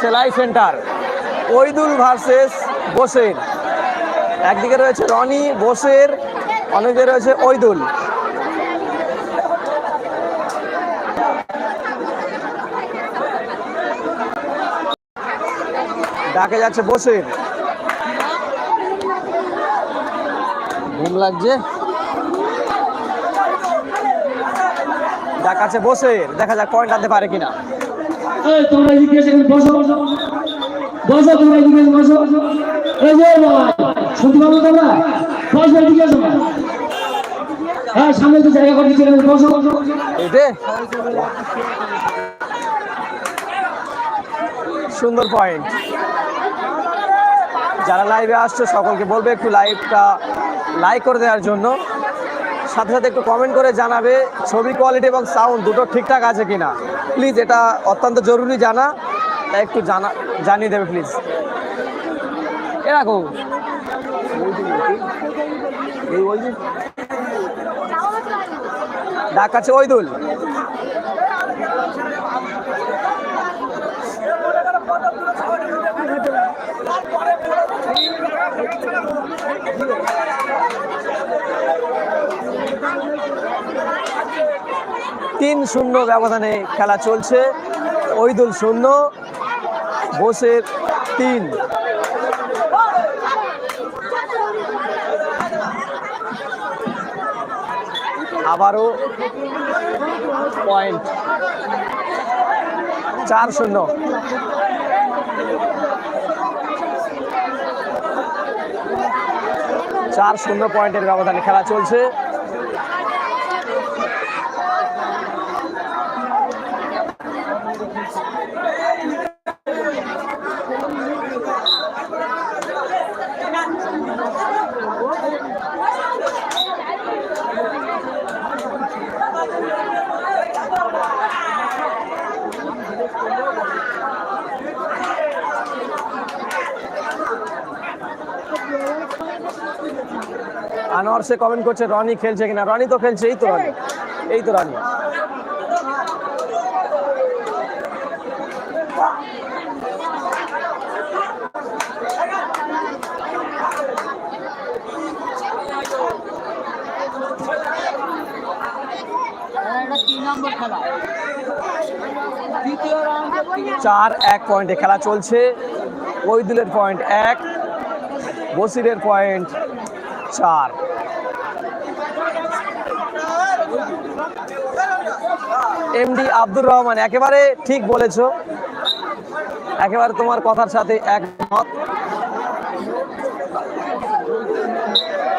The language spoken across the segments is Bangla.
সেলাই সেন্টার। ওইদুল ভার্সেস বোসের। একদিকে রয়েছে রনি বোসের অন্যদিকে রয়েছে ওইদুল ডাকে যাচ্ছে বোসের। ঘুম লাগছে। ডাকাচ্ছে বসের। দেখা যাক পয়েন্ট আনতে পারে কিনা। তোমরা জিজ্ঞেস বসো? বসো, তোমরা জিজ্ঞেস বসো? এই যে পাবো তোমরা? জিজ্ঞেস হ্যাঁ সামনে তো জায়গা করে বসো বসো। সুন্দর পয়েন্ট যারা লাইভে আসছো, সকলকে বলবে একটু লাইভটা লাইক করে দেওয়ার জন্য। সাথে সাথে একটু কমেন্ট করে জানাবে, ছবি কোয়ালিটি এবং সাউন্ড দুটো ঠিকঠাক আছে কিনা। প্লিজ, এটা অত্যন্ত জরুরি জানা। তাই একটু জানা, জানিয়ে দেবে, প্লিজ। এরকম ডাক আছে ওইদুল। তিন শূন্য ব্যবধানে খেলা চলছে। ওইদুল শূন্য, বোসের তিন। আবারও পয়েন্ট। চার শূন্য। চার শূন্য পয়েন্টের ব্যবধানে খেলা চলছে। আনোয়ার সে কমেন্ট করছে, রনি খেলছে কিনা? রনি তো খেলছে, এই তো রনি। এই তো রনি। চার, এক পয়েন্টে খেলা চলছে। ওইদুলের পয়েন্ট এক, বসিরের পয়েন্ট চার। এমডি আব্দুর রহমান একেবারে ঠিক বলেছ। একেবারে তোমার কথার সাথে একমত।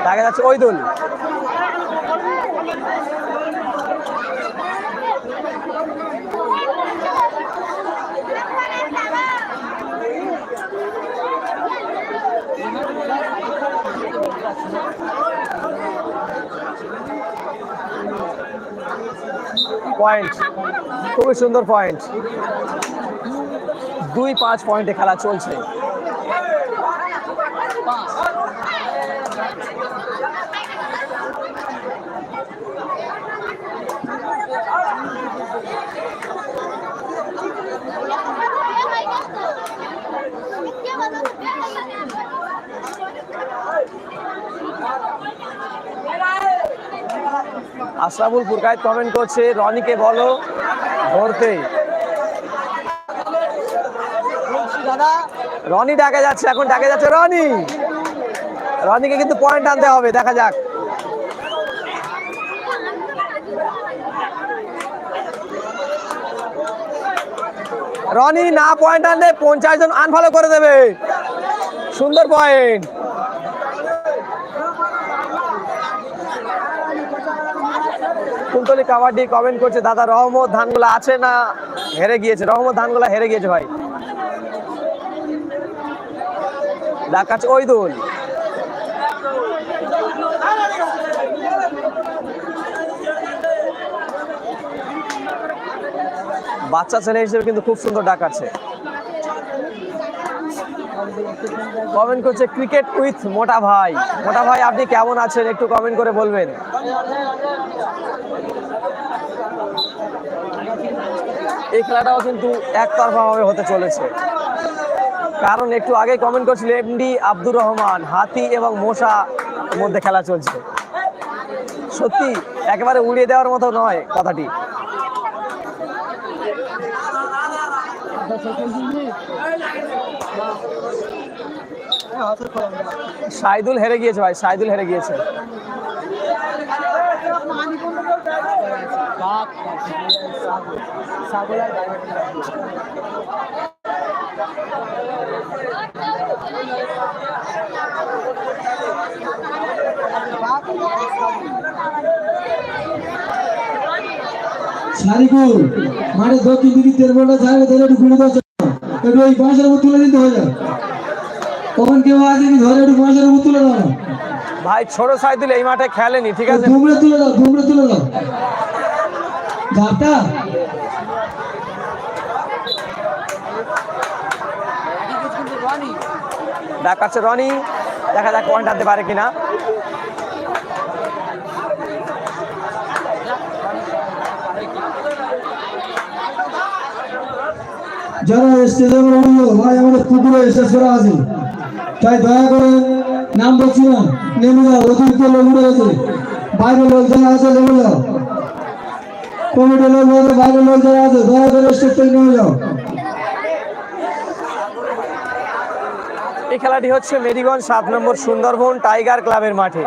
দেখা যাচ্ছে ওই ওইদুল। পয়েন্ট। খুবই সুন্দর পয়েন্ট। দুই পাঁচ পয়েন্টে খেলা চলছে। আশরাফুল ফুরকায়েত কমেন্ট করছে। রনিকে বলো ধরতে রনি ডাকে যাচ্ছে এখন ডাকে যাচ্ছে রনি। রনিকে কিন্তু পয়েন্ট আনতে হবে দেখা যাক। রনি না পয়েন্ট আনলে পঞ্চাশ জন আনফলো করে দেবে। সুন্দর পয়েন্ট কুন্তলি কাবাডি কমেন্ট করছে, দাদা, রহমত ধানগুলা আছে না হেরে গিয়েছে? রহমত ধানগুলা হেরে গিয়েছে ভাই। ডাকাচ্ছে ওই বাচ্চা ছেলে হিসেবে কিন্তু খুব সুন্দর ডাকাচ্ছে কমেন্ট করছে ক্রিকেট উইথ মোটা ভাই। মোটা ভাই, আপনি কেমন আছেন? একটু কমেন্ট করে বলবেন। এই খেলাটাও কিন্তু একতরফা ভাবে হতে চলেছে। কারণ একটু আগে কমেন্ট করছিল এমডি আব্দুর রহমান, হাতি এবং মশা মধ্যে খেলা চলছে। সত্যি, একেবারে উড়িয়ে দেওয়ার মতো নয় কথাটি। সাইদুল হেরে গিয়েছে ভাই, সাইদুল হেরে গিয়েছে। সারিকুল মাঠে দক্ষিণ দিকে বড় থাকবে তাহলে একটু ঘুরে একটু ওই বাঁশের উপর তুলে দিতে হয়ে যায় তখন কেউ আছে কি ধরে একটু বাঁশের উপর তুলে দাও। ভাই ছোট সাইদুল এই মাঠে খেলেনি ঠিক আছে? দুমড়ে তুলে দাও দুমড়ে তুলে দাও। রনি। দেখা যাক পয়েন্ট আনতে পারে কিনা। যারা অভিযোগ ভাই আমাদের পুকুরে শেষ করা আছে তাই দয়া করে নাম বলছি না, নেমে যাও অতিরিক্ত লোক গেছে। বাইরে লোক যারা আছে, নেমে যাও। কমিটি লোক বলতে বাইরে লোক যারা আছে, দয়া করে স্টেজ থেকে নেমে যাও। এই খেলাটি হচ্ছে মেরিগঞ্জ সাত নম্বর সুন্দরবন টাইগার ক্লাবের মাঠে।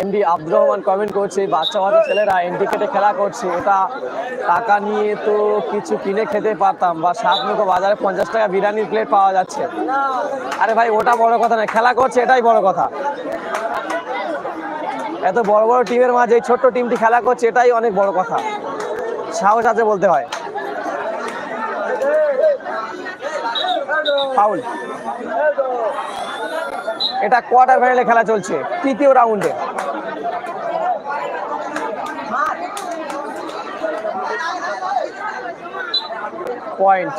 এমডি আব্দুর রহমান কমেন্ট করছে বাচ্চা বাচ্চা ছেলেরা এন্টি কেটে খেলা করছে এটা টাকা নিয়ে তো কিছু কিনে খেতে পারতাম বা সাত মুখো বাজারে পঞ্চাশ টাকা বিরিয়ানির প্লেট পাওয়া যাচ্ছে। আরে ভাই, ওটা বড় কথা না খেলা করছে, এটাই বড় কথা। এত বড় বড় টিমের মাঝে এই ছোট্ট টিমটি খেলা করছে, এটাই অনেক বড় কথা। সাহস আছে বলতে হয়। এটা কোয়ার্টার ফাইনালে খেলা চলছে, তৃতীয় রাউন্ডে পয়েন্ট।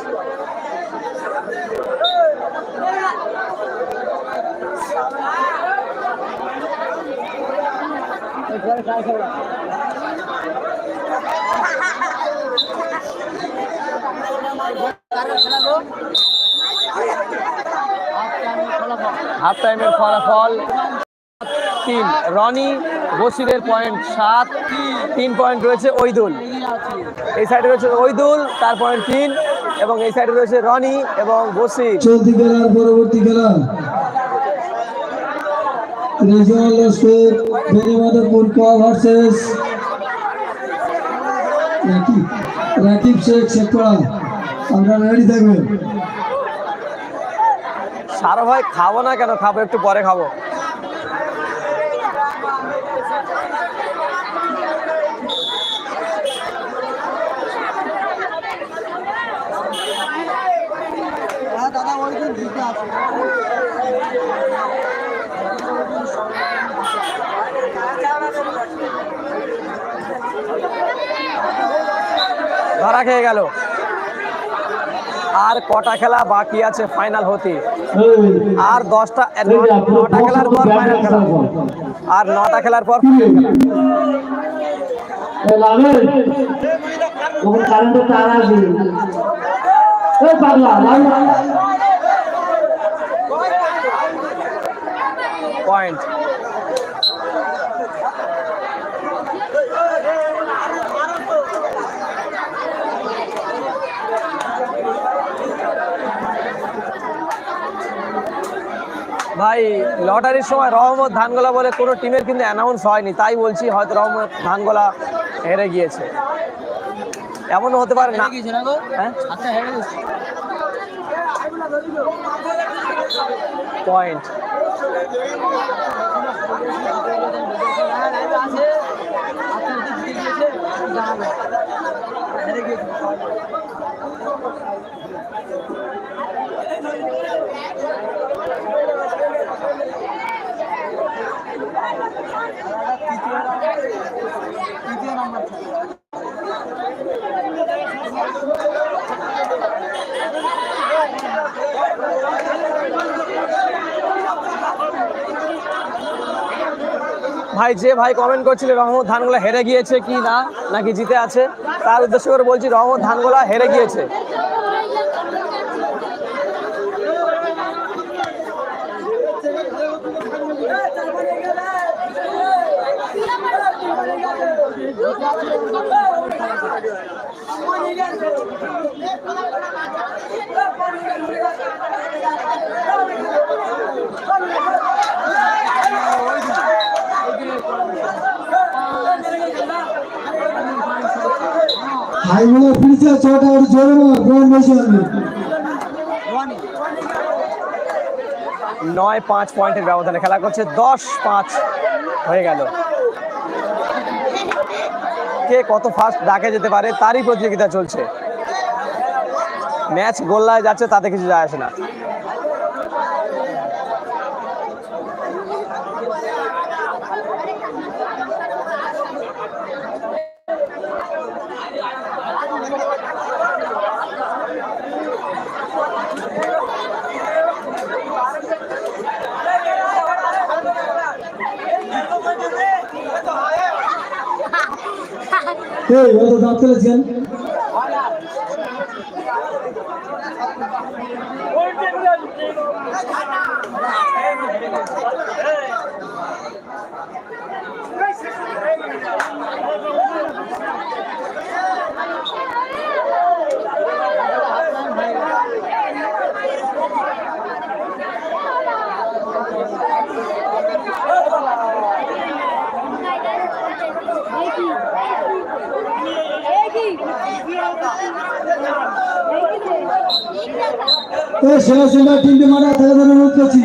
হাফ টাইমের ফলাফল তিন। রনি বসিরের পয়েন্ট সাত। তিন পয়েন্ট রয়েছে ওইদুল এই সাইডে রয়েছে ওইদুল তার পয়েন্ট তিন। এবং এই সাইডে রয়েছে রনি এবং বসি। চলতি খেলার পরবর্তী খেলা। রিজিওনাল স্কোর বেনিমাদরপুর ক ভার্সেস। রাকিব রাকিব শেখ শেখপাড়া আপনারা রেডি থাকবেন। সারো ভাই খাব না কেন? খাব একটু পরে খাব। ধরা খেয়ে গেল। আর কটা খেলা বাকি আছে ফাইনাল হতে। আর দশটা নটা খেলার পর ফাইনাল খেলা। আর নটা খেলার পর final ভাই লটারির সময় রহমত ধানগোলা বলে কোনো টিমের কিন্তু অ্যানাউন্স হয়নি তাই বলছি হয়তো রহমত ধানগোলা হেরে গিয়েছে। এমন হতে পারে না। Point Thank you. ভাই, যে ভাই কমেন্ট করছিল রহমত ধানগোলা হেরে গিয়েছে কি না, নাকি জিতে আছে, তার উদ্দেশ্য করে বলছি রহমত ধানগোলা হেরে গিয়েছে। নয় পাঁচ পয়েন্টের ব্যবধানে খেলা করছে, দশ পাঁচ হয়ে গেল। কে কত ফাস্ট ডাকে যেতে পারে, তারই প্রতিযোগিতা চলছে। ম্যাচ গোল্লায় যাচ্ছে, তাতে কিছু যায় আসে না। এই ও তো দাঁত ফেলেছেন সেরা সেন্টার মাঠে থাকা ধরে অনুরোধ করছি।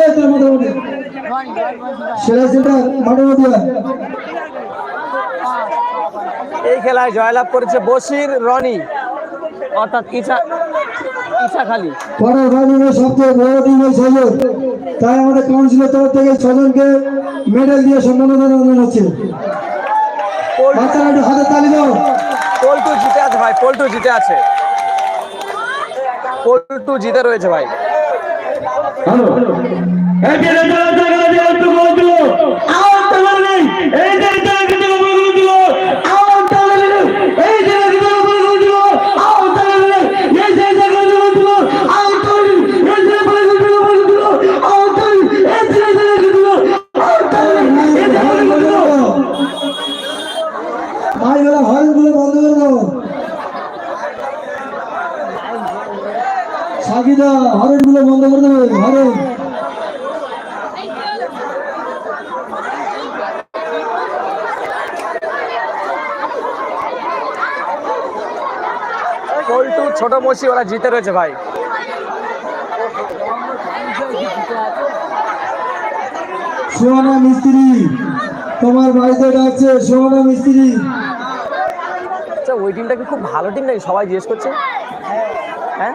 এই তোর মোটামুটি সেরা সেন্টার মাঠের এই খেলায় জয়লাভ করেছে বসির রনি অর্থাৎ পরের সবচেয়ে বড় টিম এই ছজন তাই আমাদের কাউন্সিলের তরফ থেকে ছজনকে মেডেল দিয়ে সম্মাননা জানানো হচ্ছে। বাচ্চারা একটু হাতে তালি দাও। পল্টু জিতে আছে ভাই পল্টু জিতে আছে। পল্টু জিতে রয়েছে ভাই এই যে রেজাল্ট দেখা যাচ্ছে একটু বল দিল আওয়াজ টাকা নেই এই যে রেজাল্ট কিছু বল দিল আওয়াজ টাকা নেই এই যে রেজাল্ট বল দিল আওয়াজ টাকা নেই এই যে রেজাল্ট বল দিল আওয়াজ টাকা নেই এই যে বল দিল বল দিল আওয়াজ টাকা নেই এই যে রেজাল্ট দিল আওয়াজ টাকা নেই এই যে বল দিল ভাইগুলো হরেনগুলো বন্ধ করে দাও সাকিদা হরেনগুলো বন্ধ করে দেবে হরেন পল্টু ছোট মসি ওরা জিতে রয়েছে ভাই। সোহানা মিস্ত্রি তোমার বাড়িতে ডাকছে সোহানা মিস্ত্রি। আচ্ছা ওই টিমটা কি খুব ভালো টিম নাকি? সবাই জিজ্ঞেস করছে। হ্যাঁ?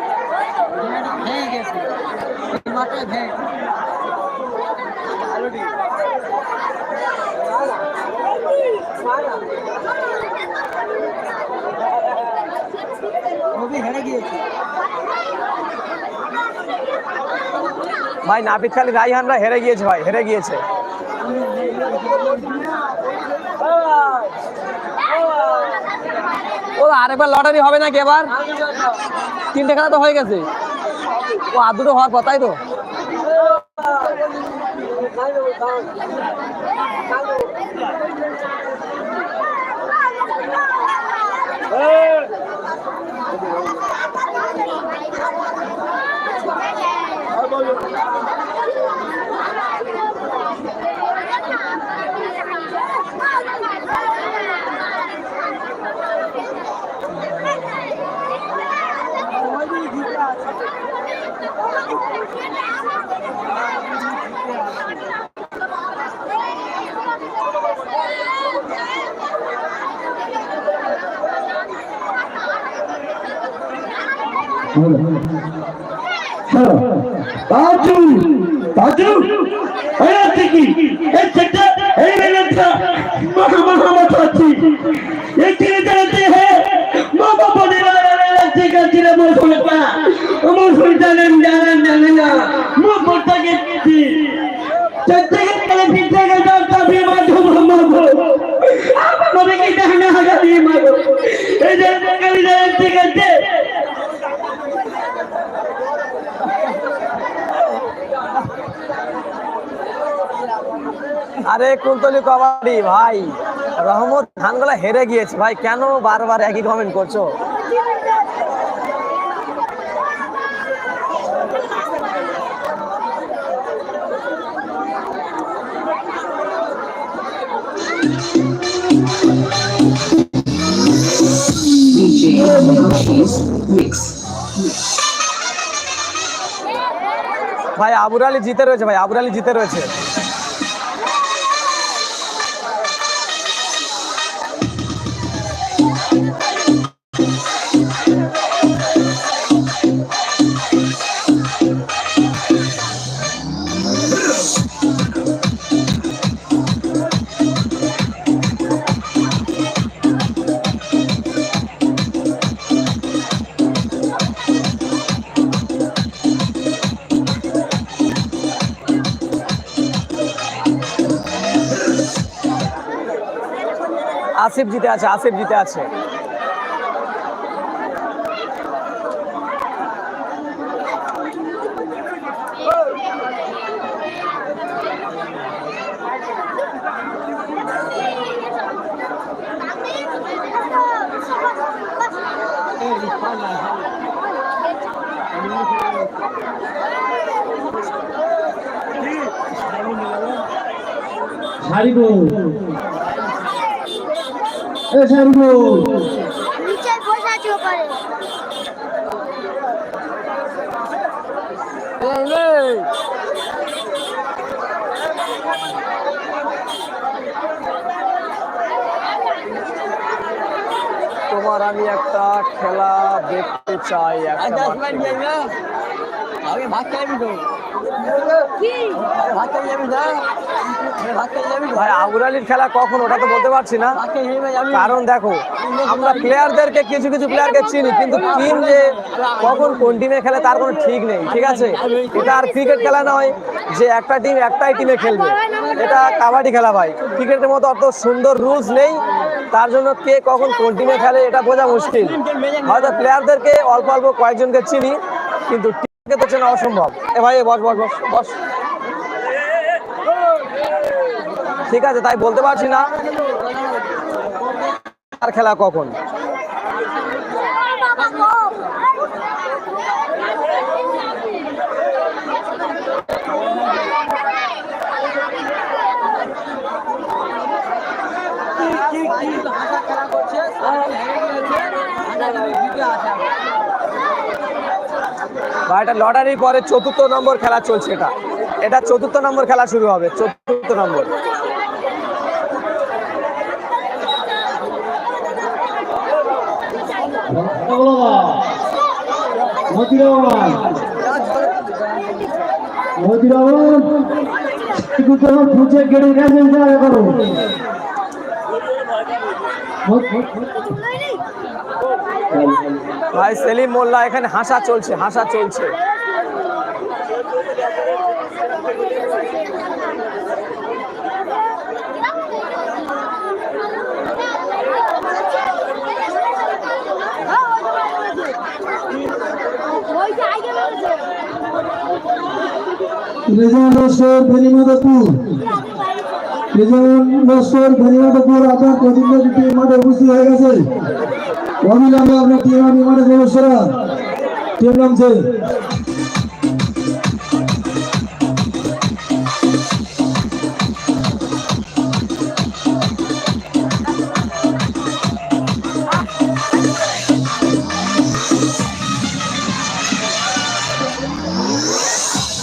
ভাই নাপিত খালি রাইহানরা হেরে গিয়েছে ভাই হেরে গিয়েছে। ও আরেকবার লটারি হবে নাকি এবার? তিনটে খেলা তো হয়ে গেছে। ও আর দুটো হওয়ার কথাই তো? বাজু বাজু এই থেকে এই থেকে এই মেলেটা মহা মহা মাথাচ্ছি এই থেকে জানতে হে মামা বলে ঠিক আছে রে মোর ফুলপা আমার ফুল জানেন জানেন জানেন না মো পড়তে গেছি চলতে গেলে পিঠে গেছে তবে মাঝু এই যে কালী জানেন ঠিক আছে আরে কুলতলি কবাডি, ভাই। রহমত ধানগুলা হেরে গিয়েছে, ভাই। কেন বারবার একই কমেন্ট করছ. ভাই, আবুর আলী জিতে রয়েছে, ভাই। আবুর আলী জিতে রয়েছে। আসিফ জিতে আছে আসিফ জিতে আছে। সারিবো তোমার আমি একটা খেলা দেখতে চাই একটা মাঠে। ভাই আবুর আলীর খেলা কখন ওটা তো বলতে পারছি না কারণ দেখো, আমরা প্লেয়ারদেরকে কিছু কিছু প্লেয়ারকে চিনি, কিন্তু টিম যে কখন কোন টিমে খেলে তার কোনো ঠিক নেই, ঠিক আছে? এটা আর ক্রিকেট খেলা নয় যে একটা টিম একটাই টিমে খেলবে। এটা কাবাডি খেলা ভাই। ক্রিকেটের মতো অত সুন্দর রুলস নেই, তার জন্য কে কখন কোন টিমে খেলে এটা বোঝা মুশকিল। হয়তো প্লেয়ারদেরকে অল্প অল্প কয়েকজনকে চিনি, কিন্তু চেনা অসম্ভব। এ ভাই বস বস বস বস। ঠিক আছে, তাই বলতে পারছি না। আর খেলা কখন? বা এটা লটারির পরে চতুর্থ নম্বর খেলা চলছে এটা এটা চতুর্থ নম্বর খেলা শুরু হবে চতুর্থ নম্বর করো ভাই সেলিম মোল্লা, এখানে হাসা চলছে হাসা চলছে। রেজাউল আপনার প্রতিনিধি টিম মাঠে উপস্থিত হয়ে গেছে। অবিলম্বে আপনার টিম আমি অনেক সদস্যরা টিম নামছে